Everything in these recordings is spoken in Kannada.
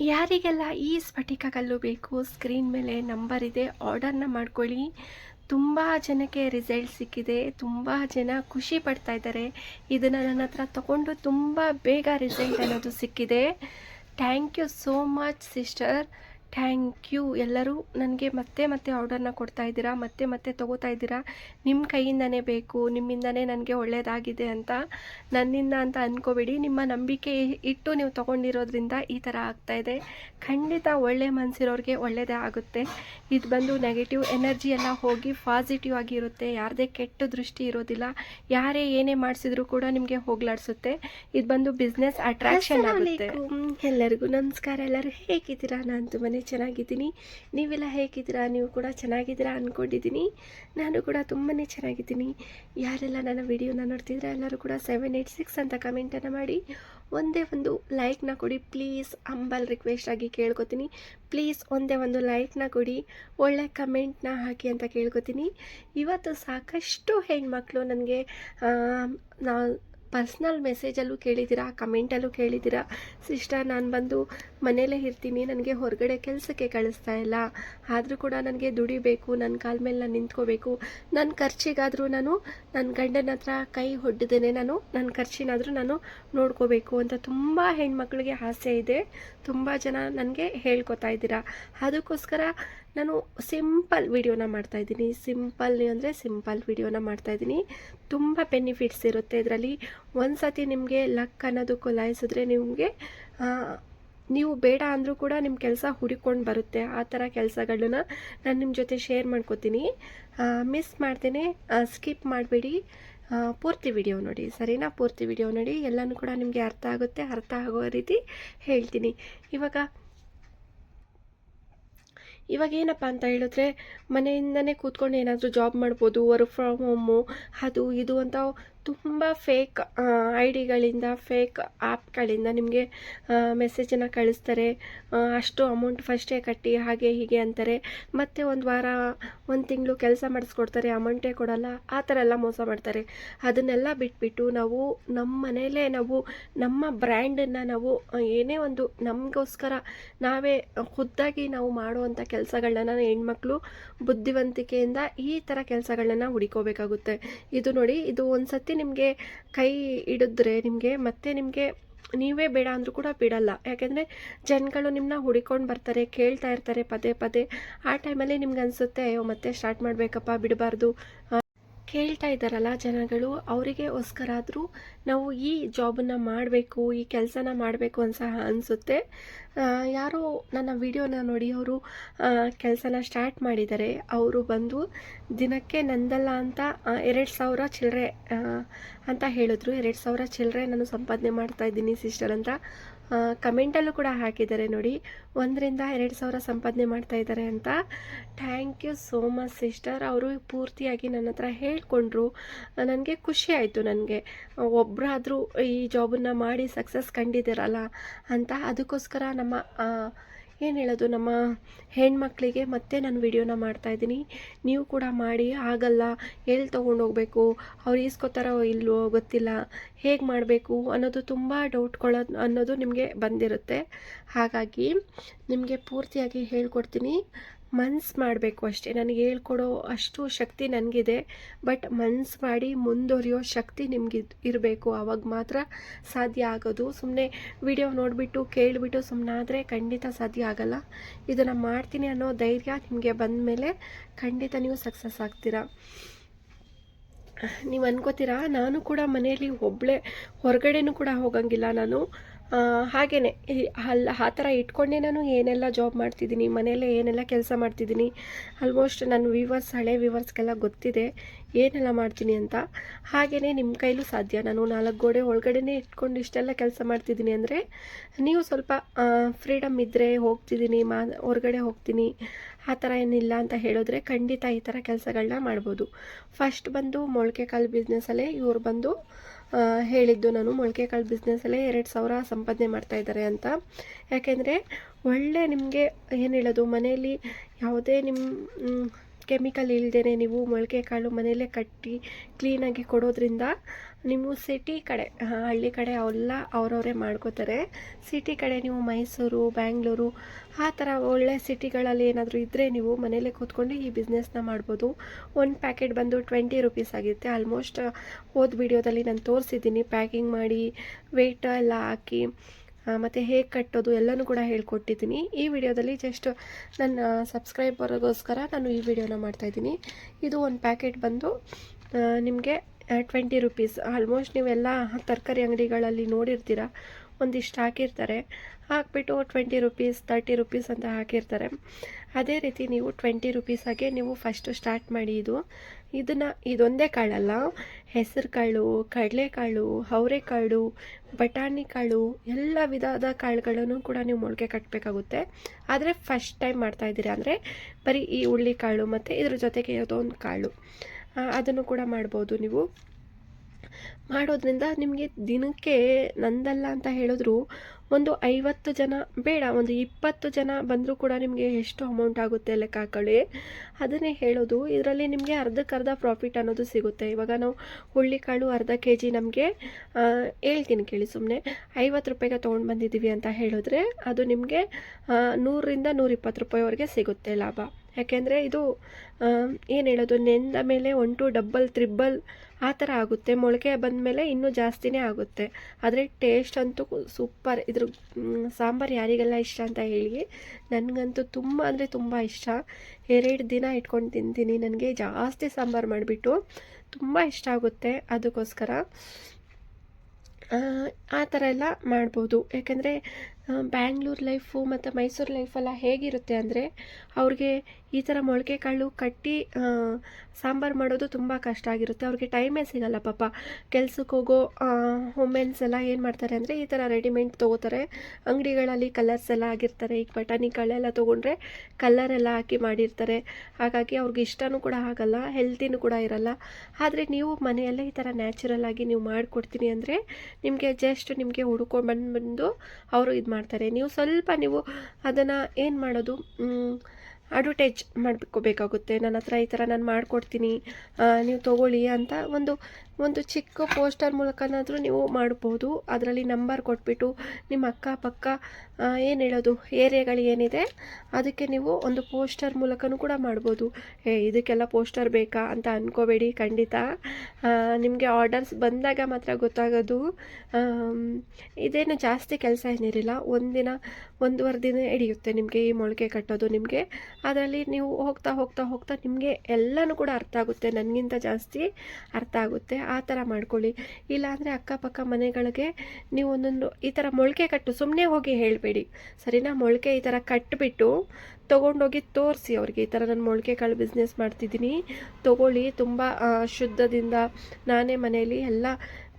ಯಾರಿಗೆಲ್ಲ ಈ ಸ್ಫಟಿಕ ಕಲ್ಲು ಬೇಕು ಸ್ಕ್ರೀನ್ ಮೇಲೆ ನಂಬರ್ ಇದೆ ಆರ್ಡರ್ನ ಮಾಡ್ಕೊಳ್ಳಿ. ತುಂಬ ಜನಕ್ಕೆ ರಿಸಲ್ಟ್ ಸಿಕ್ಕಿದೆ, ತುಂಬ ಜನ ಖುಷಿ ಪಡ್ತಾ ಇದ್ದಾರೆ. ಇದನ್ನು ನನ್ನ ಹತ್ರ ತಗೊಂಡು ತುಂಬ ಬೇಗ ರಿಸಲ್ಟ್ ಅನ್ನೋದು ಸಿಕ್ಕಿದೆ. Thank you so much sister thank you. ಎಲ್ಲರೂ ನನಗೆ ಮತ್ತೆ ಮತ್ತೆ ಆರ್ಡರ್ನ ಕೊಡ್ತಾ ಇದ್ದೀರಾ? ಮತ್ತೆ ಮತ್ತೆ ತೊಗೋತಾ ಇದ್ದೀರಾ? ನಿಮ್ಮ ಕೈಯಿಂದನೇ ಬೇಕು. ನಿಮ್ಮಿಂದನೇ ನನಗೆ ಒಳ್ಳೆಯದಾಗಿದೆ ಅಂತ ನನ್ನಿಂದ ಅಂತ ಅಂದ್ಕೋಬೇಡಿ ನಿಮ್ಮ ನಂಬಿಕೆ ಇಟ್ಟು ನೀವು ತೊಗೊಂಡಿರೋದ್ರಿಂದ ಈ ಥರ ಆಗ್ತಾಯಿದೆ ಖಂಡಿತ ಒಳ್ಳೆ ಮನಸ್ಸಿರೋರಿಗೆ ಒಳ್ಳೆಯದೇ ಆಗುತ್ತೆ. ಇದು ಬಂದು ನೆಗೆಟಿವ್ ಎನರ್ಜಿ ಎಲ್ಲ ಹೋಗಿ ಪಾಸಿಟಿವ್ ಆಗಿರುತ್ತೆ ಯಾರದೇ ಕೆಟ್ಟ ದೃಷ್ಟಿ ಇರೋದಿಲ್ಲ. ಯಾರೇ ಏನೇ ಮಾಡಿಸಿದ್ರು ಕೂಡ ನಿಮಗೆ ಹೋಗ್ಲಾಡಿಸುತ್ತೆ. ಇದು ಬಂದು ಬಿಸ್ನೆಸ್ ಅಟ್ರಾಕ್ಷನ್ ಆಗುತ್ತೆ. ಎಲ್ಲರಿಗೂ ನಮಸ್ಕಾರ. ಎಲ್ಲರೂ ಹೇಗಿದ್ದೀರಾ? ನಾನು ತುಂಬಾ ಚೆನ್ನಾಗಿದ್ದೀನಿ. ನೀವೆಲ್ಲ ಹೇಗಿದ್ದೀರಾ? ನೀವು ಕೂಡ ಚೆನ್ನಾಗಿದ್ದೀರಾ ಅಂದ್ಕೊಂಡಿದ್ದೀನಿ ನಾನು ಕೂಡ ತುಂಬಾ ಚೆನ್ನಾಗಿದ್ದೀನಿ. ಯಾರೆಲ್ಲ ನನ್ನ ವಿಡಿಯೋನ ನೋಡ್ತಿದ್ರೆ ಎಲ್ಲರೂ ಕೂಡ ಸೆವೆನ್ ಏಯ್ಟ್ ಸಿಕ್ಸ್ ಅಂತ ಕಮೆಂಟನ್ನು ಮಾಡಿ. ಒಂದೇ ಒಂದು ಲೈಕ್ನ ಕೊಡಿ. ಪ್ಲೀಸ್ ಅಂಬಲ್ ರಿಕ್ವೆಸ್ಟ್ ಆಗಿ ಕೇಳ್ಕೊತೀನಿ. ಪ್ಲೀಸ್ ಒಂದೇ ಒಂದು ಲೈಕ್ನ ಕೊಡಿ. ಒಳ್ಳೆ ಕಮೆಂಟ್ನ ಹಾಕಿ ಅಂತ ಕೇಳ್ಕೊತೀನಿ. ಇವತ್ತು ಸಾಕಷ್ಟು ಹೆಣ್ಮಕ್ಳು ನನಗೆ ನಾ ಪರ್ಸ್ನಲ್ ಮೆಸೇಜಲ್ಲೂ ಕೇಳಿದ್ದೀರಾ? ಕಮೆಂಟಲ್ಲೂ ಕೇಳಿದ್ದೀರಾ? ಸಿಸ್ಟರ್ ನಾನು ಬಂದು ಮನೇಲೇ ಇರ್ತೀನಿ, ನನಗೆ ಹೊರಗಡೆ ಕೆಲಸಕ್ಕೆ ಕಳಿಸ್ತಾ ಇಲ್ಲ. ಆದರೂ ಕೂಡ ನನಗೆ ದುಡಿಬೇಕು ನನ್ನ ಕಾಲ ಮೇಲೆ ನಾನು ನಿಂತ್ಕೋಬೇಕು. ನನ್ನ ಖರ್ಚಿಗಾದರೂ ನಾನು ನನ್ನ ಗಂಡನ ಹತ್ರ ಕೈ ಹೊಡ್ದೇನೆ ನಾನು ನನ್ನ ಖರ್ಚಿನಾದರೂ ನಾನು ನೋಡ್ಕೋಬೇಕು ಅಂತ ತುಂಬ ಹೆಣ್ಮಕ್ಳಿಗೆ ಆಸೆ ಇದೆ. ತುಂಬ ಜನ ನನಗೆ ಹೇಳ್ಕೊತಾ ಇದ್ದೀರಾ. ಅದಕ್ಕೋಸ್ಕರ ನಾನು ಸಿಂಪಲ್ ವಿಡಿಯೋನ ಮಾಡ್ತಾಯಿದ್ದೀನಿ ಸಿಂಪಲ್ ಅಂದರೆ ಸಿಂಪಲ್ ವಿಡಿಯೋನ ಮಾಡ್ತಾಯಿದ್ದೀನಿ ತುಂಬ ಬೆನಿಫಿಟ್ಸ್ ಇರುತ್ತೆ ಇದರಲ್ಲಿ. ಒಂದು ಸತಿ ನಿಮಗೆ ಲಕ್ ಅನ್ನೋದು ಕೊಲಾಯಿಸಿದ್ರೆ ನಿಮಗೆ ನೀವು ಬೇಡ ಅಂದರೂ ಕೂಡ ನಿಮ್ಮ ಕೆಲಸ ಹುಡುಕೊಂಡು ಬರುತ್ತೆ. ಆ ಥರ ಕೆಲಸಗಳನ್ನ ನಾನು ನಿಮ್ಮ ಜೊತೆ ಶೇರ್ ಮಾಡ್ಕೋತೀನಿ. ಮಿಸ್ ಮಾಡ್ತೇನೆ. ಸ್ಕಿಪ್ ಮಾಡಬೇಡಿ. ಪೂರ್ತಿ ವಿಡಿಯೋ ನೋಡಿ. ಸರಿನಾ? ಪೂರ್ತಿ ವಿಡಿಯೋ ನೋಡಿ. ಎಲ್ಲನೂ ಕೂಡ ನಿಮಗೆ ಅರ್ಥ ಆಗುತ್ತೆ. ಅರ್ಥ ಆಗೋ ರೀತಿ ಹೇಳ್ತೀನಿ. ಇವಾಗ ಇವಾಗ ಏನಪ್ಪ ಅಂತ ಹೇಳಿದ್ರೆ, ಮನೆಯಿಂದನೇ ಕೂತ್ಕೊಂಡು ಏನಾದರೂ ಜಾಬ್ ಮಾಡ್ಬೋದು ವರ್ಕ್ ಫ್ರಮ್ ಹೋಮು ಅದು, ಇದು ಅಂತ ತುಂಬ ಫೇಕ್ ಐ ಡಿಗಳಿಂದ ಫೇಕ್ ಆ್ಯಪ್ಗಳಿಂದ ನಿಮಗೆ ಮೆಸೇಜನ್ನು ಕಳಿಸ್ತಾರೆ. ಅಷ್ಟು ಅಮೌಂಟ್ ಫಸ್ಟೇ ಕಟ್ಟಿ, ಹಾಗೆ ಹೀಗೆ ಅಂತಾರೆ. ಮತ್ತೆ ಒಂದು ವಾರ, ಒಂದು ತಿಂಗಳು ಕೆಲಸ ಮಾಡಿಸ್ಕೊಡ್ತಾರೆ ಅಮೌಂಟೇ ಕೊಡಲ್ಲ, ಆ ಥರ ಎಲ್ಲ ಮೋಸ ಮಾಡ್ತಾರೆ. ಅದನ್ನೆಲ್ಲ ಬಿಟ್ಬಿಟ್ಟು ನಾವು ನಮ್ಮ ಮನೆಯಲ್ಲೇ ನಾವು ನಮ್ಮ ಬ್ರ್ಯಾಂಡನ್ನು ನಾವು ಏನೇ ಒಂದು ನಮಗೋಸ್ಕರ ನಾವೇ ಖುದ್ದಾಗಿ ನಾವು ಮಾಡುವಂಥ ಕೆಲಸಗಳನ್ನ ಹೆಣ್ಮಕ್ಳು ಬುದ್ಧಿವಂತಿಕೆಯಿಂದ ಈ ಥರ ಕೆಲಸಗಳನ್ನ ಹುಡುಕೋಬೇಕಾಗುತ್ತೆ. ಇದು ನೋಡಿ, ಇದು ಒಂದು ಸತಿ ನಿಮಗೆ ಕೈ ಹಿಡಿದ್ರೆ ನಿಮಗೆ ಮತ್ತೆ ನಿಮಗೆ ನೀವೇ ಬೇಡ ಅಂದರೂ ಕೂಡ ಬಿಡಲ್ಲ. ಯಾಕೆಂದರೆ ಜನಗಳು ನಿಮ್ಮನ್ನ ಹುಡಿಕೊಂಡು ಬರ್ತಾರೆ, ಕೇಳ್ತಾ ಇರ್ತಾರೆ ಪದೇ ಪದೇ. ಆ ಟೈಮಲ್ಲಿ ನಿಮ್ಗೆ ಅನಿಸುತ್ತೆ ಅಯ್ಯೋ ಮತ್ತೆ ಸ್ಟಾರ್ಟ್ ಮಾಡಬೇಕಪ್ಪ, ಬಿಡಬಾರ್ದು. ಕೇಳ್ತಾ ಇದ್ದಾರಲ್ಲ ಜನಗಳು ಅವರಿಗೆಗೋಸ್ಕರ ಆದರೂ ನಾವು ಈ ಜಾಬನ್ನು ಮಾಡಬೇಕು, ಈ ಕೆಲಸನ ಮಾಡಬೇಕು ಅಂತ ಸಹ ಅನಿಸುತ್ತೆ ಯಾರೋ ನನ್ನ ವಿಡಿಯೋನ ನೋಡಿ ಅವರು ಕೆಲಸನ ಸ್ಟಾರ್ಟ್ ಮಾಡಿದ್ದಾರೆ. ಅವರು ಬಂದು ದಿನಕ್ಕೆ ನಂದಲ್ಲ ಅಂತ ಎರಡು ಸಾವಿರ ಚಿಲ್ಲರೆ ಅಂತ ಹೇಳಿದ್ರು. ಎರಡು ಸಾವಿರ ಚಿಲ್ಲರೆ ನಾನು ಸಂಪಾದನೆ ಮಾಡ್ತಾ ಇದ್ದೀನಿ ಸಿಸ್ಟರ್ ಅಂತ. ಕಮೆಂಟಲ್ಲೂ ಕೂಡ ಹಾಕಿದ್ದಾರೆ ನೋಡಿ. ಒಂದರಿಂದ ಎರಡು ಸಾವಿರ ಸಂಪಾದನೆ ಮಾಡ್ತಾ ಇದ್ದಾರೆ ಅಂತ. Thank you so much sister ಅವರು ಪೂರ್ತಿಯಾಗಿ ನನ್ನ ಹತ್ರ ಹೇಳಿಕೊಂಡ್ರು. ನನಗೆ ಖುಷಿ ಆಯಿತು ನನಗೆ. ಒಬ್ಬರಾದರೂ ಈ ಜಾಬನ್ನು ಮಾಡಿ ಸಕ್ಸಸ್ ಕಂಡಿದ್ದೀರಲ್ಲ ಅಂತ. ಅದಕ್ಕೋಸ್ಕರ ನಮ್ಮ ಏನು ಹೇಳೋದು, ನಮ್ಮ ಹೆಣ್ಮಕ್ಳಿಗೆ ಮತ್ತೆ ನಾನು ವಿಡಿಯೋನ ಮಾಡ್ತಾಯಿದ್ದೀನಿ ನೀವು ಕೂಡ ಮಾಡಿ, ಆಗಲ್ಲ, ಎಲ್ಲಿ ಹೋಗಬೇಕು, ಅವ್ರು ಈಸ್ಕೊತಾರೋ ಇಲ್ವೋ ಗೊತ್ತಿಲ್ಲ, ಹೇಗೆ ಮಾಡಬೇಕು ಅನ್ನೋದು ತುಂಬ ಡೌಟ್ಗಳು ಅನ್ನೋದು ನಿಮಗೆ ಬಂದಿರುತ್ತೆ. ಹಾಗಾಗಿ ನಿಮಗೆ ಪೂರ್ತಿಯಾಗಿ ಹೇಳ್ಕೊಡ್ತೀನಿ. ಮನ್ಸು ಮಾಡಬೇಕು ಅಷ್ಟೇ. ನನಗೆ ಹೇಳ್ಕೊಡೋ ಅಷ್ಟು ಶಕ್ತಿ ನನಗಿದೆ. ಬಟ್ ಮನ್ಸು ಮಾಡಿ ಮುಂದುವರಿಯೋ ಶಕ್ತಿ ನಿಮ್ಗೆ ಇರಬೇಕು. ಆವಾಗ ಮಾತ್ರ ಸಾಧ್ಯ ಆಗೋದು. ಸುಮ್ಮನೆ ವಿಡಿಯೋ ನೋಡಿಬಿಟ್ಟು, ಕೇಳಿಬಿಟ್ಟು ಸುಮ್ಮನಾದರೆ ಖಂಡಿತ ಸಾಧ್ಯ ಆಗಲ್ಲ. ಇದನ್ನು ಮಾಡ್ತೀನಿ ಅನ್ನೋ ಧೈರ್ಯ ನಿಮಗೆ ಬಂದ ಮೇಲೆ ಖಂಡಿತ ನೀವು ಸಕ್ಸಸ್ ಆಗ್ತೀರಾ. ನೀವು ಅನ್ಕೋತೀರಾ? ನಾನು ಕೂಡ ಮನೆಯಲ್ಲಿ ಒಬ್ಬಳೇ ಹೊರಗಡೆನೂ ಕೂಡ ಹೋಗಂಗಿಲ್ಲ ನಾನು. ಹಾಗೆಯೇ ಅಲ್ಲಿ ಆ ಥರ ಇಟ್ಕೊಂಡೇ ನಾನು ಏನೆಲ್ಲ ಜಾಬ್ ಮಾಡ್ತಿದ್ದೀನಿ, ಮನೆಯಲ್ಲೇ ಏನೆಲ್ಲ ಕೆಲಸ ಮಾಡ್ತಿದ್ದೀನಿ. ಆಲ್ಮೋಸ್ಟ್ ನನ್ನ ವ್ಯೂವರ್ಸ್ ಹಳೆ ವ್ಯೂವರ್ಸ್ಗೆಲ್ಲ ಗೊತ್ತಿದೆ ಏನೆಲ್ಲ ಮಾಡ್ತೀನಿ ಅಂತ. ಹಾಗೆಯೇ ನಿಮ್ಮ ಕೈಲೂ ಸಾಧ್ಯ. ನಾನು ನಾಲ್ಕು ಗೋಡೆ ಒಳಗಡೆನೇ ಇಟ್ಕೊಂಡು ಇಷ್ಟೆಲ್ಲ ಕೆಲಸ ಮಾಡ್ತಿದ್ದೀನಿ ಅಂದರೆ, ನೀವು ಸ್ವಲ್ಪ ಫ್ರೀಡಮ್ ಇದ್ದರೆ ಹೋಗ್ತಿದ್ದೀನಿ, ಮಾ, ಹೊರಗಡೆ ಹೋಗ್ತೀನಿ, ಆ ಥರ ಏನಿಲ್ಲ ಅಂತ ಹೇಳಿದ್ರೆ ಖಂಡಿತ ಈ ಥರ ಕೆಲಸಗಳನ್ನ ಮಾಡ್ಬೋದು. ಫಸ್ಟ್ ಬಂದು ಮೊಳಕೆ ಕಾಲು ಬಿಸ್ನೆಸ್ಸಲ್ಲೇ ಇವ್ರು ಬಂದು ಹೇಳಿದ್ದು ನಾನು ಮೊಳಕೆ ಕಾಳು ಬಿಸ್ನೆಸ್ಸಲ್ಲೇ ಎರಡು ಸಾವಿರ ಸಂಪಾದನೆ ಮಾಡ್ತಾಯಿದ್ದಾರೆ ಅಂತ. ಯಾಕೆಂದರೆ ಒಳ್ಳೆ ನಿಮಗೆ ಏನು ಹೇಳೋದು, ಮನೆಯಲ್ಲಿ ಯಾವುದೇ ನಿಮ್ಮ ಕೆಮಿಕಲ್ ಇಲ್ಲದೇ ನೀವು ಮೊಳಕೆ ಕಾಳು ಮನೆಯಲ್ಲೇ ಕಟ್ಟಿ ಕ್ಲೀನಾಗಿ ಕೊಡೋದ್ರಿಂದ ನಿಮ್ಮ ಸಿಟಿ ಕಡೆ ಹಳ್ಳಿ ಕಡೆ ಅವೆಲ್ಲ ಅವರವರೇ ಮಾಡ್ಕೋತಾರೆ. ಸಿಟಿ ಕಡೆ ನೀವು ಮೈಸೂರು, ಬ್ಯಾಂಗ್ಳೂರು, ಆ ಥರ ಒಳ್ಳೆ ಸಿಟಿಗಳಲ್ಲಿ ಏನಾದರೂ ಇದ್ದರೆ ನೀವು ಮನೆಯಲ್ಲೇ ಕೂತ್ಕೊಂಡು ಈ ಬಿಸ್ನೆಸ್ನ ಮಾಡ್ಬೋದು. ಒಂದು ಪ್ಯಾಕೆಟ್ ಬಂದು ಟ್ವೆಂಟಿ ರುಪೀಸ್ ಆಗಿರುತ್ತೆ ಆಲ್ಮೋಸ್ಟ್ ಹೋದ ವಿಡಿಯೋದಲ್ಲಿ ನಾನು ತೋರಿಸಿದ್ದೀನಿ. ಪ್ಯಾಕಿಂಗ್ ಮಾಡಿ ವೆಯ್ಟ್ ಎಲ್ಲ ಹಾಕಿ ಮತ್ತು ಹೇಗೆ ಕಟ್ಟೋದು ಎಲ್ಲನೂ ಕೂಡ ಹೇಳ್ಕೊಟ್ಟಿದ್ದೀನಿ. ಈ ವಿಡಿಯೋದಲ್ಲಿ ಜಸ್ಟ್ ನನ್ನ ಸಬ್ಸ್ಕ್ರೈಬರ್ಗೋಸ್ಕರ ನಾನು ಈ ವಿಡಿಯೋನ ಮಾಡ್ತಾಯಿದ್ದೀನಿ ಇದು ಒಂದು ಪ್ಯಾಕೆಟ್ ಬಂದು ನಿಮಗೆ ಟ್ವೆಂಟಿ ರುಪೀಸ್ ಆಲ್ಮೋಸ್ಟ್ ನೀವೆಲ್ಲ ತರಕಾರಿ ಅಂಗಡಿಗಳಲ್ಲಿ ನೋಡಿರ್ತೀರ? ಒಂದಿಷ್ಟು ಹಾಕಿರ್ತಾರೆ. ಹಾಕ್ಬಿಟ್ಟು ಟ್ವೆಂಟಿ ರುಪೀಸ್ ತರ್ಟಿ ರುಪೀಸ್ ಅಂತ ಹಾಕಿರ್ತಾರೆ. ಅದೇ ರೀತಿ ನೀವು ಟ್ವೆಂಟಿ ರುಪೀಸಾಗೆ ನೀವು ಫಸ್ಟು ಸ್ಟಾರ್ಟ್ ಮಾಡಿ ಇದು. ಇದನ್ನು, ಇದೊಂದೇ ಕಾಳಲ್ಲ. ಹೆಸರು ಕಾಳು ಕಡಲೆಕಾಳು, ಅವರೆಕಾಳು, ಬಟಾಣಿ ಕಾಳು, ಎಲ್ಲ ವಿಧದ ಕಾಳುಗಳನ್ನು ಕೂಡ ನೀವು ಮೊಳಕೆ ಕಟ್ಟಬೇಕಾಗುತ್ತೆ ಆದರೆ ಫಸ್ಟ್ ಟೈಮ್ ಮಾಡ್ತಾ ಇದ್ದೀರಾ ಅಂದರೆ ಬರೀ ಈ ಹುಳ್ಳಿ ಕಾಳು ಮತ್ತು ಇದ್ರ ಜೊತೆಗೆ ಒಂದು ಕಾಳು. ಅದನ್ನು ಕೂಡ ಮಾಡ್ಬೋದು ನೀವು. ಮಾಡೋದ್ರಿಂದ ನಿಮಗೆ ದಿನಕ್ಕೆ ನಂದಲ್ಲ ಅಂತ ಹೇಳಿದ್ರು. ಒಂದು ಐವತ್ತು ಜನ, ಬೇಡ, ಒಂದು ಇಪ್ಪತ್ತು ಜನ ಬಂದರೂ ಕೂಡ ನಿಮಗೆ ಎಷ್ಟು ಅಮೌಂಟ್ ಆಗುತ್ತೆ ಲೆಕ್ಕ ಹಾಕೊಳ್ಳಿ ಅದನ್ನೇ ಹೇಳೋದು. ಇದರಲ್ಲಿ ನಿಮಗೆ ಅರ್ಧಕ್ಕರ್ಧ ಪ್ರಾಫಿಟ್ ಅನ್ನೋದು ಸಿಗುತ್ತೆ. ಇವಾಗ ನಾವು ಹುಳ್ಳಿಕಾಳು ಅರ್ಧ ಕೆ ಜಿ ನಮಗೆ ಹೇಳ್ತೀನಿ ಕೇಳಿ ಸುಮ್ಮನೆ ಐವತ್ತು ರೂಪಾಯಿಗೆ ತೊಗೊಂಡು ಬಂದಿದ್ದೀವಿ ಅಂತ ಹೇಳಿದ್ರೆ ಅದು ನಿಮಗೆ ನೂರರಿಂದ ನೂರಿಪ್ಪತ್ತು ರೂಪಾಯಿವರೆಗೆ ಸಿಗುತ್ತೆ ಲಾಭ. ಯಾಕೆಂದರೆ ಇದು ಏನು ಹೇಳೋದು, ನೆಂದ ಮೇಲೆ ಒನ್ ಟು ಡಬ್ಬಲ್ ತ್ರಿಬ್ಬಲ್ ಆ ಥರ ಆಗುತ್ತೆ. ಮೊಳಕೆ ಬಂದ ಮೇಲೆ ಇನ್ನೂ ಜಾಸ್ತಿನೇ ಆಗುತ್ತೆ. ಆದರೆ ಟೇಸ್ಟ್ ಅಂತೂ ಸೂಪರ್ ಇದ್ರ ಸಾಂಬಾರು ಯಾರಿಗೆಲ್ಲ ಇಷ್ಟ ಅಂತ ಹೇಳಿ, ನನಗಂತೂ ತುಂಬ ಅಂದರೆ ತುಂಬ ಇಷ್ಟ. ಎರಡು ದಿನ ಇಟ್ಕೊಂಡು ತಿಂತೀನಿ. ನನಗೆ ಜಾಸ್ತಿ ಸಾಂಬಾರು ಮಾಡಿಬಿಟ್ಟು ತುಂಬ ಇಷ್ಟ ಆಗುತ್ತೆ ಅದಕ್ಕೋಸ್ಕರ. ಆ ಥರ ಎಲ್ಲ ಮಾಡ್ಬೋದು. ಯಾಕೆಂದರೆ ಬ್ಯಾಂಗ್ಳೂರು ಲೈಫು ಮತ್ತು ಮೈಸೂರು ಲೈಫೆಲ್ಲ ಹೇಗಿರುತ್ತೆ ಅಂದರೆ ಅವ್ರಿಗೆ ಈ ಥರ ಮೊಳಕೆ ಕಾಳು ಕಟ್ಟಿ ಸಾಂಬಾರು ಮಾಡೋದು ತುಂಬ ಕಷ್ಟ ಆಗಿರುತ್ತೆ. ಅವ್ರಿಗೆ ಟೈಮೇ ಸಿಗಲ್ಲ ಪಾಪ. ಕೆಲ್ಸಕ್ಕೆ ಹೋಗೋ ವುಮೆನ್ಸ್ ಎಲ್ಲ ಏನು ಮಾಡ್ತಾರೆ ಅಂದರೆ ಈ ಥರ ರೆಡಿಮೇಡ್ ತೊಗೋತಾರೆ. ಅಂಗಡಿಗಳಲ್ಲಿ ಕಲರ್ಸ್ ಎಲ್ಲ ಆಗಿರ್ತಾರೆ. ಈಗ ಬಟಾಣಿ ಕಾಳೆಲ್ಲ ತೊಗೊಂಡ್ರೆ ಕಲರ್ ಎಲ್ಲ ಹಾಕಿ ಮಾಡಿರ್ತಾರೆ. ಹಾಗಾಗಿ ಅವ್ರಿಗೆ ಇಷ್ಟನೂ ಕೂಡ ಆಗಲ್ಲ ಹೆಲ್ತಿನೂ ಕೂಡ ಇರಲ್ಲ. ಆದರೆ ನೀವು ಮನೆಯಲ್ಲೇ ಈ ಥರ ನ್ಯಾಚುರಲ್ ಆಗಿ ನೀವು ಮಾಡಿಕೊಡ್ತೀನಿ ಅಂದರೆ ನಿಮಗೆ ಜಸ್ಟ್ ನಿಮಗೆ ಹುಡುಕೊಂಡು ಬಂದು ಅವರು ಇದು ಮಾಡ್ತಾರೆ. ನೀವು ಸ್ವಲ್ಪ ನೀವು ಅದನ್ನು ಏನು ಮಾಡೋದು? ಅಡ್ವರ್ಟೈಜ್ ಮಾಡ್ಕೋಬೇಕಾಗುತ್ತೆ. ನನ್ನ ಹತ್ರ ಈ ಥರ ನಾನು ಮಾಡಿಕೊಡ್ತೀನಿ. ನೀವು ತೊಗೊಳ್ಳಿ ಅಂತ ಒಂದು ಒಂದು ಚಿಕ್ಕ ಪೋಸ್ಟರ್ ಮೂಲಕನಾದರೂ ನೀವು ಮಾಡ್ಬೋದು. ಅದರಲ್ಲಿ ನಂಬರ್ ಕೊಟ್ಬಿಟ್ಟು ನಿಮ್ಮ ಅಕ್ಕಪಕ್ಕ ಏನು ಹೇಳೋದು, ಏರಿಯಾಗಳು ಏನಿದೆ, ಅದಕ್ಕೆ ನೀವು ಒಂದು ಪೋಸ್ಟರ್ ಮೂಲಕನೂ ಕೂಡ ಮಾಡ್ಬೋದು. ಏ, ಇದಕ್ಕೆಲ್ಲ ಪೋಸ್ಟರ್ ಬೇಕಾ ಅಂತ ಅಂದ್ಕೋಬೇಡಿ ಖಂಡಿತ. ನಿಮಗೆ ಆರ್ಡರ್ಸ್ ಬಂದಾಗ ಮಾತ್ರ ಗೊತ್ತಾಗೋದು. ಇದೇನು ಜಾಸ್ತಿ ಕೆಲಸ ಏನಿರಲಿಲ್ಲ ಒಂದಿನ, ಒಂದೂವರೆ ದಿನ ಹಿಡಿಯುತ್ತೆ ನಿಮಗೆ ಈ ಮೊಳಕೆ ಕಟ್ಟೋದು ನಿಮಗೆ. ಅದರಲ್ಲಿ ನೀವು ಹೋಗ್ತಾ ಹೋಗ್ತಾ ಹೋಗ್ತಾ ನಿಮಗೆ ಎಲ್ಲನೂ ಕೂಡ ಅರ್ಥ ಆಗುತ್ತೆ. ನನಗಿಂತ ಜಾಸ್ತಿ ಅರ್ಥ ಆಗುತ್ತೆ. ಆ ಥರ ಮಾಡ್ಕೊಳ್ಳಿ. ಇಲ್ಲಾಂದರೆ ಅಕ್ಕಪಕ್ಕ ಮನೆಗಳಿಗೆ ನೀವು ಒಂದೊಂದು ಈ ಥರ ಮೊಳಕೆ ಕಟ್ಟು ಸುಮ್ಮನೆ ಹೋಗಿ ಹೇಳಬೇಡಿ. ಸರಿನಾ? ಮೊಳಕೆ ಈ ಥರ ಕಟ್ಟಿಬಿಟ್ಟು ತೊಗೊಂಡೋಗಿ ತೋರಿಸಿ ಅವ್ರಿಗೆ. ಈ ಥರ ನಾನು ಮೊಳಕೆ ಕಾಳು ಬಿಸ್ನೆಸ್ ಮಾಡ್ತಿದ್ದೀನಿ. ತೊಗೊಳ್ಳಿ. ತುಂಬ ಶುದ್ಧದಿಂದ ನಾನೇ ಮನೆಯಲ್ಲಿ ಎಲ್ಲ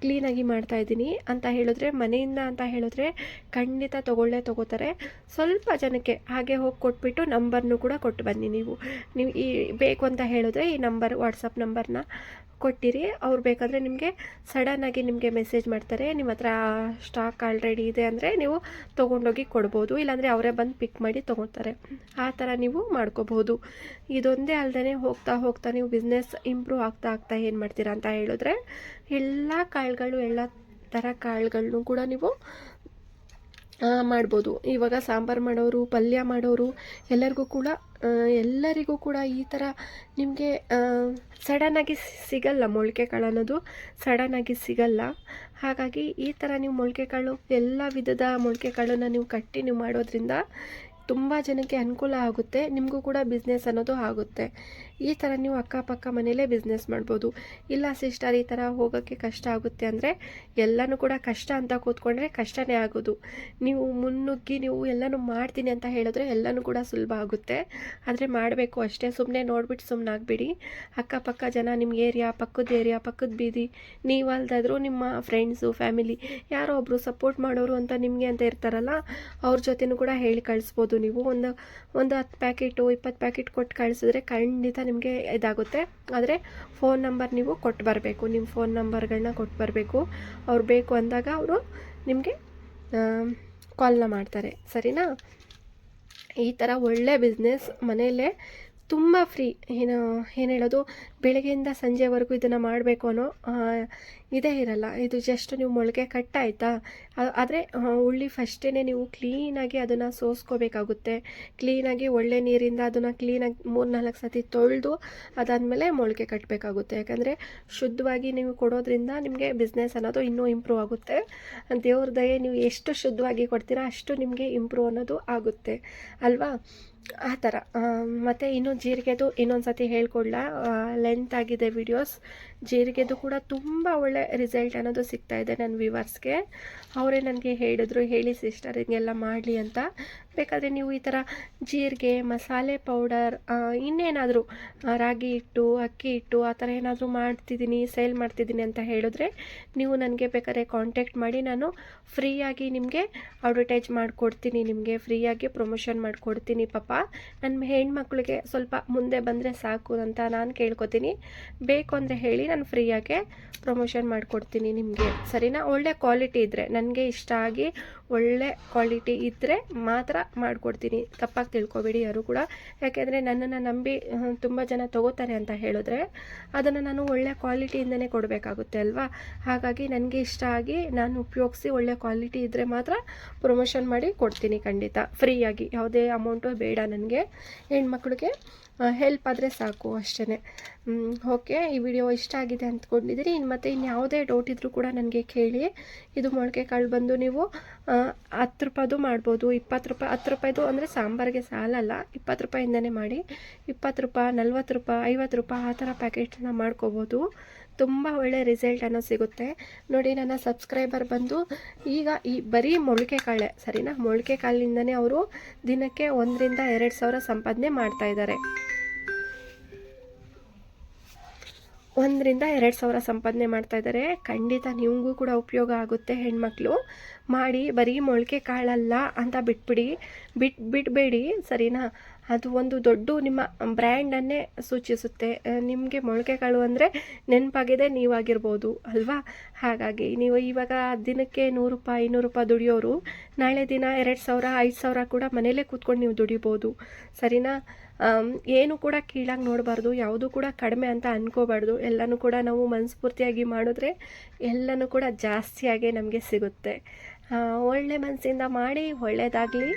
ಕ್ಲೀನಾಗಿ ಮಾಡ್ತಾಯಿದ್ದೀನಿ ಅಂತ ಹೇಳಿದ್ರೆ, ಮನೆಯಿಂದ ಅಂತ ಹೇಳಿದ್ರೆ ಖಂಡಿತ ತೊಗೊಳ್ಳೇ ತೊಗೋತಾರೆ. ಸ್ವಲ್ಪ ಜನಕ್ಕೆ ಹಾಗೆ ಹೋಗಿ ಕೊಟ್ಬಿಟ್ಟು ನಂಬರ್ನು ಕೂಡ ಕೊಟ್ಟು ಬನ್ನಿ ನೀವು. ನೀವು ಈ ಬೇಕು ಅಂತ ಹೇಳಿದ್ರೆ ಈ ನಂಬರ್ ವಾಟ್ಸಪ್ ನಂಬರ್ನ ಕೊಟ್ಟಿರಿ. ಅವ್ರು ಬೇಕಾದರೆ ನಿಮಗೆ ಸಡನ್ನಾಗಿ ನಿಮಗೆ ಮೆಸೇಜ್ ಮಾಡ್ತಾರೆ. ನಿಮ್ಮ ಹತ್ರ ಸ್ಟಾಕ್ ಆಲ್ರೆಡಿ ಇದೆ ಅಂದರೆ ನೀವು ತೊಗೊಂಡೋಗಿ ಕೊಡ್ಬೋದು. ಇಲ್ಲಾಂದರೆ ಅವರೇ ಬಂದು ಪಿಕ್ ಮಾಡಿ ತೊಗೊತಾರೆ. ಆ ಥರ ನೀವು ಮಾಡ್ಕೋಬಹುದು. ಇದೊಂದೇ ಅಲ್ಲದೆ ಹೋಗ್ತಾ ಹೋಗ್ತಾ ನೀವು ಬಿಸ್ನೆಸ್ ಇಂಪ್ರೂವ್ ಆಗ್ತಾ ಆಗ್ತಾ ಏನು ಮಾಡ್ತೀರಾ ಅಂತ ಹೇಳಿದ್ರೆ, ಎಲ್ಲ ಕಾಳುಗಳು, ಎಲ್ಲ ಥರ ಕಾಳುಗಳನ್ನು ಕೂಡ ನೀವು ಮಾಡ್ಬೋದು. ಇವಾಗ ಸಾಂಬಾರು ಮಾಡೋರು, ಪಲ್ಯ ಮಾಡೋರು ಎಲ್ಲರಿಗೂ ಕೂಡ ಎಲ್ಲರಿಗೂ ಕೂಡ ಈ ಥರ ನಿಮಗೆ ಸಡನ್ನಾಗಿ ಸಿಗಲ್ಲ ಮೊಳಕೆ ಕಾಳು ಅನ್ನೋದು ಸಡನ್ನಾಗಿ ಸಿಗಲ್ಲ. ಹಾಗಾಗಿ ಈ ಥರ ನೀವು ಮೊಳಕೆ ಕಾಳು ಎಲ್ಲ ವಿಧದ ಮೊಳಕೆ ಕಾಳನ್ನು ನೀವು ಕಟ್ಟಿ ನೀವು ಮಾಡೋದ್ರಿಂದ ತುಂಬ ಜನಕ್ಕೆ ಅನುಕೂಲ ಆಗುತ್ತೆ, ನಿಮಗೂ ಕೂಡ ಬಿಸ್ನೆಸ್ ಅನ್ನೋದು ಆಗುತ್ತೆ. ಈ ಥರ ನೀವು ಅಕ್ಕಪಕ್ಕ ಮನೇಲೇ ಬಿಸ್ನೆಸ್ ಮಾಡ್ಬೋದು. ಇಲ್ಲ ಸಿಸ್ಟರ್ ಈ ಥರ ಹೋಗೋಕ್ಕೆ ಕಷ್ಟ ಆಗುತ್ತೆ ಅಂದರೆ ಎಲ್ಲನೂ ಕೂಡ ಕಷ್ಟ ಅಂತ ಕೂತ್ಕೊಂಡ್ರೆ ಕಷ್ಟನೇ ಆಗೋದು. ನೀವು ಮುನ್ನುಗ್ಗಿ ನೀವು ಎಲ್ಲನೂ ಮಾಡ್ತೀನಿ ಅಂತ ಹೇಳಿದ್ರೆ ಎಲ್ಲನೂ ಕೂಡ ಸುಲಭ ಆಗುತ್ತೆ. ಆದರೆ ಮಾಡಬೇಕು ಅಷ್ಟೇ ಸುಮ್ಮನೆ ನೋಡ್ಬಿಟ್ಟು ಸುಮ್ಮನೆ ಆಗಬೇಡಿ. ಅಕ್ಕಪಕ್ಕ ಜನ ನಿಮ್ಮ ಏರಿಯಾ ಪಕ್ಕದ ಏರಿಯಾ ಪಕ್ಕದ ಬೀದಿ ನೀವು ಅಲ್ದಾದ್ರೂ ನಿಮ್ಮ ಫ್ರೆಂಡ್ಸು ಫ್ಯಾಮಿಲಿ ಯಾರೋ ಒಬ್ಬರು ಸಪೋರ್ಟ್ ಮಾಡೋರು ಅಂತ ನಿಮಗೆ ಅಂತ ಇರ್ತಾರಲ್ಲ, ಅವ್ರ ಜೊತೆನೂ ಕೂಡ ಹೇಳಿ ಕಳಿಸ್ಬೋದು. ನೀವು ಒಂದು ಒಂದು ಹತ್ತು ಪ್ಯಾಕೆಟು, ಇಪ್ಪತ್ತು ಪ್ಯಾಕೆಟ್ ಕೊಟ್ಟು ಕಳಿಸಿದ್ರೆ ಖಂಡಿತ ನಿಮಗೆ ಇದಾಗುತ್ತೆ. ಆದರೆ ಫೋನ್ ನಂಬರ್ ನೀವು ಕೊಟ್ಟು ಬರಬೇಕು. ನಿಮ್ಮ ಫೋನ್ ನಂಬರ್ಗಳನ್ನ ಕೊಟ್ಟು ಬರಬೇಕು. ಅವ್ರು ಬೇಕು ಅಂದಾಗ ಅವರು ನಿಮಗೆ ಕಾಲ್ನ ಮಾಡ್ತಾರೆ. ಸರಿನಾ? ಈ ಥರ ಒಳ್ಳೆ ಬಿಸ್ನೆಸ್ ಮನೆಯಲ್ಲೇ ತುಂಬ ಫ್ರೀ ಏನು ಏನು ಹೇಳೋದು? ಬೆಳಗ್ಗೆಯಿಂದ ಸಂಜೆವರೆಗೂ ಇದನ್ನು ಮಾಡಬೇಕು ಅನ್ನೋ ಇದೇ ಇರಲ್ಲ. ಇದು ಜಸ್ಟ್ ನೀವು ಮೊಳಕೆ ಕಟ್ಟಾಯ್ತಾ? ಆದರೆ ಉಳ್ಳಿ ಫಸ್ಟೇ ನೀವು ಕ್ಲೀನಾಗಿ ಅದನ್ನು ಸೋಸ್ಕೋಬೇಕಾಗುತ್ತೆ. ಕ್ಲೀನಾಗಿ ಒಳ್ಳೆ ನೀರಿಂದ ಅದನ್ನು ಕ್ಲೀನಾಗಿ ಮೂರು ನಾಲ್ಕು ಸತಿ ತೊಳೆದು ಅದಾದಮೇಲೆ ಮೊಳಕೆ ಕಟ್ಟಬೇಕಾಗುತ್ತೆ ಯಾಕಂದರೆ, ಶುದ್ಧವಾಗಿ ನೀವು ಕೊಡೋದ್ರಿಂದ ನಿಮಗೆ ಬಿಸ್ನೆಸ್ ಅನ್ನೋದು ಇನ್ನೂ ಇಂಪ್ರೂವ್ ಆಗುತ್ತೆ. ದೇವ್ರ ದಯೆ ನೀವು ಎಷ್ಟು ಶುದ್ಧವಾಗಿ ಕೊಡ್ತೀರಾ ಅಷ್ಟು ನಿಮಗೆ ಇಂಪ್ರೂವ್ ಅನ್ನೋದು ಆಗುತ್ತೆ. ಅಲ್ವಾ? ಆ ಥರ. ಮತ್ತು ಇನ್ನೂ ಜೀರಿಗೆದು ಇನ್ನೊಂದು ಸತಿ ಹೇಳ್ಕೊಡ್ಲ ಲೆಂತ್ ಆಗಿದೆ ವಿಡಿಯೋಸ್ ಜೀರಿಗೆದು ಕೂಡ ತುಂಬ ಒಳ್ಳೆ ರಿಸಲ್ಟ್ ಅನ್ನೋದು ಸಿಗ್ತಾ ಇದೆ ನನ್ನ ವ್ಯೂವರ್ಸ್ಗೆ ಅವರೇ ನನಗೆ ಹೇಳಿದ್ರು, ಹೇಳಿ ಸಿಸ್ಟರ್ ಹಿಂಗೆಲ್ಲ ಮಾಡಲಿ ಅಂತ. ಬೇಕಾದರೆ ನೀವು ಈ ಥರ ಜೀರಿಗೆ, ಮಸಾಲೆ ಪೌಡರ್ ಇನ್ನೇನಾದರೂ ರಾಗಿ ಹಿಟ್ಟು, ಅಕ್ಕಿ ಹಿಟ್ಟು, ಆ ಥರ ಏನಾದರೂ ಮಾಡ್ತಿದ್ದೀನಿ ಸೇಲ್ ಮಾಡ್ತಿದ್ದೀನಿ ಅಂತ ಹೇಳಿದ್ರೆ ನೀವು ನನಗೆ ಬೇಕಾದ್ರೆ ಕಾಂಟ್ಯಾಕ್ಟ್ ಮಾಡಿ. ನಾನು ಫ್ರೀಯಾಗಿ ನಿಮಗೆ ಅಡ್ವರ್ಟೈಸ್ ಮಾಡಿಕೊಡ್ತೀನಿ, ನಿಮಗೆ ಫ್ರೀಯಾಗಿ ಪ್ರಮೋಷನ್ ಮಾಡಿಕೊಡ್ತೀನಿ ಪಾಪ. ನನ್ನ ಹೆಣ್ಮಕ್ಳಿಗೆ ಸ್ವಲ್ಪ ಮುಂದೆ ಬಂದರೆ ಸಾಕು ಅಂತ ನಾನು ಕೇಳ್ಕೊತೀನಿ. ಬೇಕು ಅಂದರೆ ಹೇಳಿ ನಾನು ಫ್ರೀಯಾಗೆ ಪ್ರಮೋಷನ್ ಮಾಡಿಕೊಡ್ತೀನಿ ನಿಮಗೆ. ಸರಿನಾ? ಒಳ್ಳೆ ಕ್ವಾಲಿಟಿ ಇದ್ದರೆ ನನಗೆ ಇಷ್ಟ ಆಗಿ ಒಳ್ಳೆ ಕ್ವಾಲಿಟಿ ಇದ್ದರೆ ಮಾತ್ರ ಮಾಡಿಕೊಡ್ತೀನಿ. ತಪ್ಪಾಗಿ ತಿಳ್ಕೊಬೇಡಿ ಯಾರು ಕೂಡ. ಯಾಕೆಂದರೆ ನನ್ನನ್ನು ನಂಬಿ ತುಂಬ ಜನ ತಗೋತಾರೆ ಅಂತ ಹೇಳಿದ್ರೆ ಅದನ್ನು ನಾನು ಒಳ್ಳೆ ಕ್ವಾಲಿಟಿಯಿಂದನೇ ಕೊಡಬೇಕಾಗುತ್ತೆ ಅಲ್ವಾ? ಹಾಗಾಗಿ ನನಗೆ ಇಷ್ಟ ಆಗಿ ನಾನು ಉಪಯೋಗಿಸಿ ಒಳ್ಳೆ ಕ್ವಾಲಿಟಿ ಇದ್ದರೆ ಮಾತ್ರ ಪ್ರಮೋಷನ್ ಮಾಡಿ ಕೊಡ್ತೀನಿ ಖಂಡಿತ. ಫ್ರೀಯಾಗಿ. ಯಾವುದೇ ಅಮೌಂಟು ಬೇಡ ನನಗೆ. ಹೆಣ್ಮಕ್ಳಿಗೆ ಹೆಲ್ಪ್ ಆದರೆ ಸಾಕು ಅಷ್ಟೇ ಓಕೆ, ಈ ವಿಡಿಯೋ ಇಷ್ಟ ಆಗಿದೆ ಅಂದ್ಕೊಂಡಿದ್ದೀರಿ ಇನ್ನು ಮತ್ತು ಇನ್ಯಾವುದೇ ಡೌಟ್ ಇದ್ದರೂ ಕೂಡ ನನಗೆ ಕೇಳಿ. ಇದು ಮೊಳಕೆ ಕಾಳು ಬಂದು ನೀವು ಹತ್ತು ರೂಪಾಯಿದು ಮಾಡ್ಬೋದು, ಇಪ್ಪತ್ತು ರೂಪಾಯಿ ಹತ್ತು ರೂಪಾಯಿದು ಅಂದರೆ ಸಾಂಬಾರಿಗೆ ಸಾಲಲ್ಲ, ಇಪ್ಪತ್ತು ರೂಪಾಯಿಂದನೇ ಮಾಡಿ, ಇಪ್ಪತ್ತು ರೂಪಾಯಿ, ನಲ್ವತ್ತು ರೂಪಾಯಿ, ಐವತ್ತು ರೂಪಾಯಿ ಆ ಥರ ಪ್ಯಾಕೆಟ್ನ ಮಾಡ್ಕೋಬೋದು. ತುಂಬ ಒಳ್ಳೆ ರಿಸಲ್ಟ್ ಅನ್ನೋ ಸಿಗುತ್ತೆ. ನೋಡಿ ನನ್ನ ಸಬ್ಸ್ಕ್ರೈಬರ್ ಬಂದು, ಈಗ ಈ ಬರೀ ಮೊಳಕೆ ಕಾಳೆ ಸರಿನಾ? ಮೊಳಕೆ ಕಾಳಿನಿಂದನೇ ಅವರು ದಿನಕ್ಕೆ ಒಂದರಿಂದ ಎರಡು ಸಾವಿರ ಸಂಪಾದನೆ ಮಾಡ್ತಾ ಒಂದರಿಂದ ಎರಡು ಸಾವಿರ ಸಂಪಾದನೆ ಮಾಡ್ತಾ ಇದ್ದಾರೆ ಖಂಡಿತ ನಿಮಗೂ ಕೂಡ ಉಪಯೋಗ ಆಗುತ್ತೆ ಹೆಣ್ಮಕ್ಳು. ಮಾಡಿ ಬರೀ ಮೊಳಕೆ ಕಾಳಲ್ಲ ಅಂತ ಬಿಟ್ಬಿಡಿ. ಬಿಟ್ ಬಿಡಬೇಡಿ ಸರಿನಾ? ಅದು ಒಂದು ದೊಡ್ಡ ನಿಮ್ಮ ಬ್ರ್ಯಾಂಡನ್ನೇ ಸೂಚಿಸುತ್ತೆ. ನಿಮಗೆ ಮೊಳಕೆಗಳು ಅಂದರೆ ನೆನಪಾಗಿದೆ, ನೀವಾಗಿರ್ಬೋದು, ಅಲ್ವಾ? ಹಾಗಾಗಿ ನೀವು ಇವಾಗ ದಿನಕ್ಕೆ ನೂರು ರೂಪಾಯಿ ಇನ್ನೂರು ರೂಪಾಯಿ ದುಡಿಯೋರು, ನಾಳೆ ದಿನ ಎರಡು ಸಾವಿರ, ಐದು ಸಾವಿರ ಕೂಡ ಮನೇಲೇ ಕೂತ್ಕೊಂಡು ನೀವು ದುಡಿಬೋದು. ಸರಿನಾ? ಏನು ಕೂಡ ಕೀಳಾಗಿ ನೋಡಬಾರ್ದು, ಯಾವುದು ಕೂಡ ಕಡಿಮೆ ಅಂತ ಅನ್ಕೋಬಾರ್ದು. ಎಲ್ಲನೂ ಕೂಡ ನಾವು ಮನಸ್ಫೂರ್ತಿಯಾಗಿ ಮಾಡಿದ್ರೆ ಎಲ್ಲನೂ ಕೂಡ ಜಾಸ್ತಿಯಾಗಿ ನಮಗೆ ಸಿಗುತ್ತೆ. ಒಳ್ಳೆ ಮನಸ್ಸಿಂದ ಮಾಡಿ ಒಳ್ಳೆಯದಾಗಲಿ